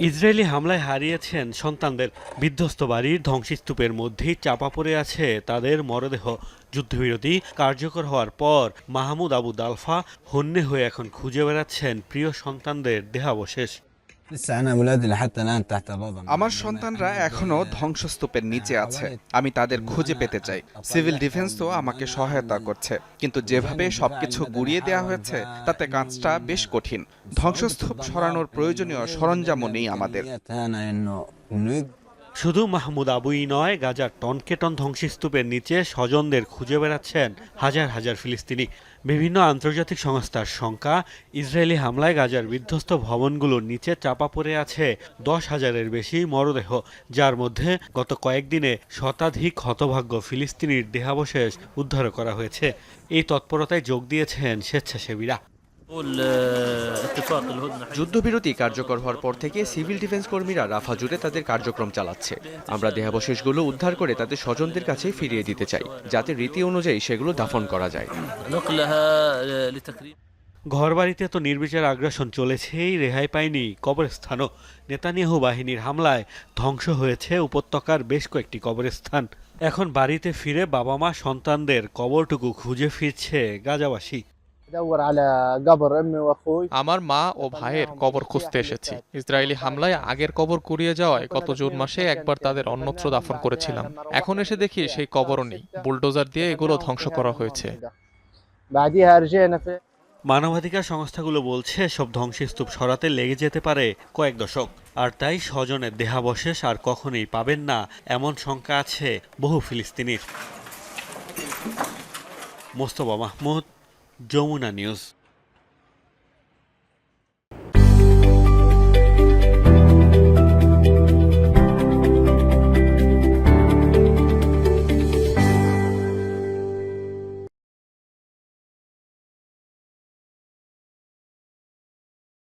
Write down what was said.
Israeli হামলায় হারিয়েছেন সন্তানদের। বিধ্বস্ত বাড়ির ধ্বংসস্তূপের মধ্যেই চাপা পড়ে আছে তাদের মরদেহ। যুদ্ধবিরতি কার্যকর হওয়ার পর মাহমুদ আবু দালফা হন্যে হয়ে এখন খুঁজে বেড়াচ্ছেন প্রিয় সন্তানদের দেহাবশেষ। আমার সন্তানরা এখনও ধ্বংসস্তূপের নিচে আছে। আমি তাদের খুঁজে পেতে চাই। সিভিল ডিফেন্স তো আমাকে সহায়তা করছে। কিন্তু যেভাবে সবকিছু গুড়িয়ে দেওয়া হয়েছে তাতে কাজটা বেশ কঠিন। ধ্বংসস্তূপ সরানোর প্রয়োজনীয় সরঞ্জামও নেই আমাদের। শুধু মাহমুদ আবুই নয়, গাজার টনকে টন ধ্বংসস্তূপের নিচে স্বজনদের খুঁজে বেড়াচ্ছেন হাজার হাজার ফিলিস্তিনি। বিভিন্ন আন্তর্জাতিক সংস্থার শঙ্কা ইসরায়েলি হামলায় গাজার বিধ্বস্ত ভবনগুলোর নিচে চাপা পড়ে আছে দশ হাজারের বেশি মরদেহ, যার মধ্যে গত কয়েকদিনে শতাধিক হতভাগ্য ফিলিস্তিনির দেহাবশেষ উদ্ধার করা হয়েছে। এই তৎপরতায় যোগ দিয়েছেন স্বেচ্ছাসেবীরা। যুদ্ধবিরতি কার্যকর হওয়ার পর থেকে সিভিল ডিফেন্স কর্মীরা রাফা জুড়ে তাদের কার্যক্রম চালাচ্ছে। আমরা দেহাবশেষগুলো উদ্ধার করে তাদের স্বজনদের কাছে ফিরিয়ে দিতে চাই যাতে রীতি অনুযায়ী সেগুলো দাফন করা যায়। ঘরবাড়িতে তো নির্বিচার আগ্রাসন চলেছেই রেহাই পায়নি কবরস্থানও। নেতানিয়াহু বাহিনীর হামলায় ধ্বংস হয়েছে উপত্যকার বেশ কয়েকটি কবরস্থান। এখন বাড়িতে ফিরে বাবা মা সন্তানদের কবরটুকু খুঁজে ফিরছে গাজাবাসী। আমার মা ও ভাইয়ের কবর খুঁজতে এসেছি। ইসরায়েলি হামলায় আগের কবর কুড়িয়ে যাওয়ায় গত জুন মাসে একবার তাদের অন্যত্র দাফন করেছিলাম। এখন এসে দেখি সেই কবরও নেই। বুলডোজার দিয়ে এগুলো ধ্বংস করা হয়েছে। মানবাধিকার সংস্থাগুলো বলছে সব ধ্বংসস্তূপ সরাতে লেগে যেতে পারে কয়েক দশক। আর তাই স্বজনের দেহাবশেষ আর কখনই পাবেন না এমন শঙ্কা আছে বহু ফিলিস্তিনির। Mostafa Mahmud Yomuna News.